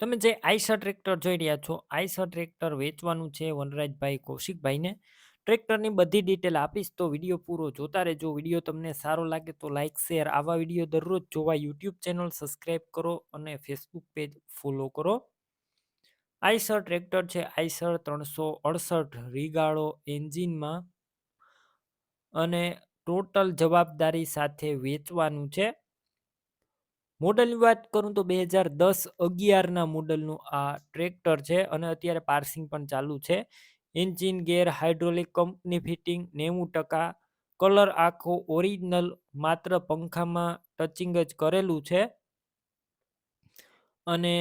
તમે જે Eicher tractor જોઈ રહ્યા છો આઈસર ટ્રેક્ટર વેચવાનું છે વનરાજભાઈ કૌશિકભાઈને. ટ્રેક્ટરની બધી ડિટેલ આપીશ તો વીડિયો પૂરો જોતા રહેજો. વીડિયો તમને સારો લાગે તો લાઇક શેર, આવા વીડિયો દરરોજ જોવા યુટ્યુબ ચેનલ સબસ્ક્રાઈબ કરો અને ફેસબુક પેજ ફોલો કરો. આઈસર ટ્રેક્ટર છે આઈસર ત્રણસો અડસઠ રીગાળો એન્જિનમાં અને ટોટલ જવાબદારી સાથે વેચવાનું છે. મોડલની વાત કરું તો બે હજાર દસ અગિયારના મોડલનું આ ટ્રેક્ટર છે અને અત્યારે પાર્સિંગ પણ ચાલુ છે. Engine, gear, hydraulic company fitting, નેવું ટકા કલર આખો ઓરિજિનલ, માત્ર પંખામાં ટચિંગ જ કરેલું છે. અને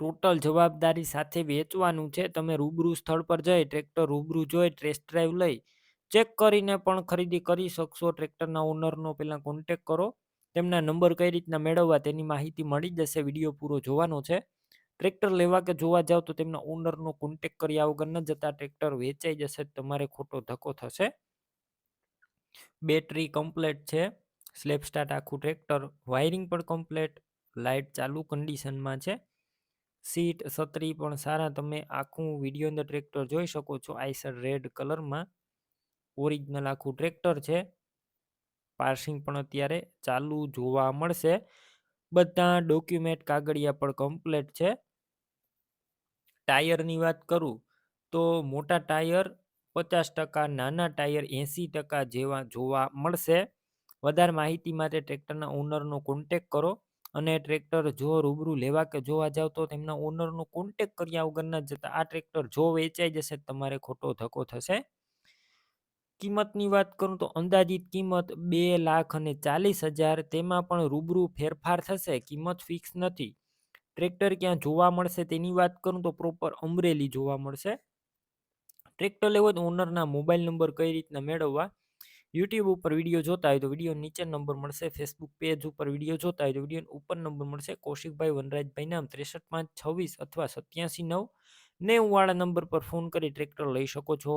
ટોટલ જવાબદારી સાથે વેચવાનું છે. તમે રૂબરૂ સ્થળ પર જઈ ટ્રેક્ટર રૂબરૂ જોઈ, ટેસ્ટ ડ્રાઈવ લઈ, ચેક કરીને પણ ખરીદી કરી શકશો. ટ્રેક્ટરના ઓનરનો પહેલાં કોન્ટેક કરો. તેમના નંબર કઈ રીતના મેળવવા તેની માહિતી મળી જશે, વીડિયો પૂરો જોવાનો છે. ટ્રેક્ટર લેવા કે જોવા જાવ તો તેમના ઓનરનો કોન્ટેક કર્યા વગર ન જતા ટ્રેક્ટર વેચાઈ જશે, તમારે ખોટો ધક્કો થશે. બેટરી કમ્પ્લેટ છે. સ્લેપ સ્ટાર્ટ આખું ટ્રેક્ટર. વાયરિંગ પણ કમ્પ્લેટ લાઇટ ચાલુ કન્ડિશનમાં છે. સીટ છત્રી પણ સારા. તમે આખું વીડિયો અંદર ટ્રેક્ટર જોઈ શકો છો, આઈસર રેડ કલરમાં ઓરિજિનલ આખું ટ્રેક્ટર છે. પાર્સિંગ પણ અત્યારે ચાલુ જોવા મળશે. બધા ડોક્યુમેન્ટ કાગળિયા પણ કમ્પ્લેટ છે. ટાયરની વાત કરું તો મોટા ટાયર પચાસ ટકા, નાના ટાયર એંસી ટકા જેવા જોવા મળશે. વધારે માહિતી માટે ટ્રેક્ટરના ઓનરનો કોન્ટેક કરો અને ટ્રેક્ટર જો રૂબરૂ લેવા કે જોવા જાવ તો તેમના ઓનરનો કોન્ટેક કર્યા વગર ન જતા આ ટ્રેક્ટર જો વેચાઈ જશે તમારે ખોટો ધક્કો થશે. કિંમતની વાત કરું તો અંદાજિત કિંમત બે લાખ અને ચાલીસ હજાર, તેમાં પણ રૂબરૂ ફેરફાર થશે, કિંમત ફિક્સ નથી. ટ્રેક્ટર ક્યાં જોવા મળશે તેની વાત કરું તો પ્રોપર અમરેલી જોવા મળશે. ટ્રેક્ટર લેવો તો ઓનરના મોબાઈલ નંબર કઈ રીતના મેળવવા? યુટ્યુબ ઉપર વીડિયો જોતા હોય તો વીડિયો નીચે નંબર મળશે ફેસબુક પેજ ઉપર વીડિયો જોતા હોય તો વીડિયો ઉપર નંબર મળશે, કૌશિકભાઈ વનરાજભાઈ નામ, ત્રેસઠ પાંચ છવ્વીસ અથવા સત્યાસી નવ નેવું વાળા નંબર પર ફોન કરી ટ્રેક્ટર લઈ શકો છો.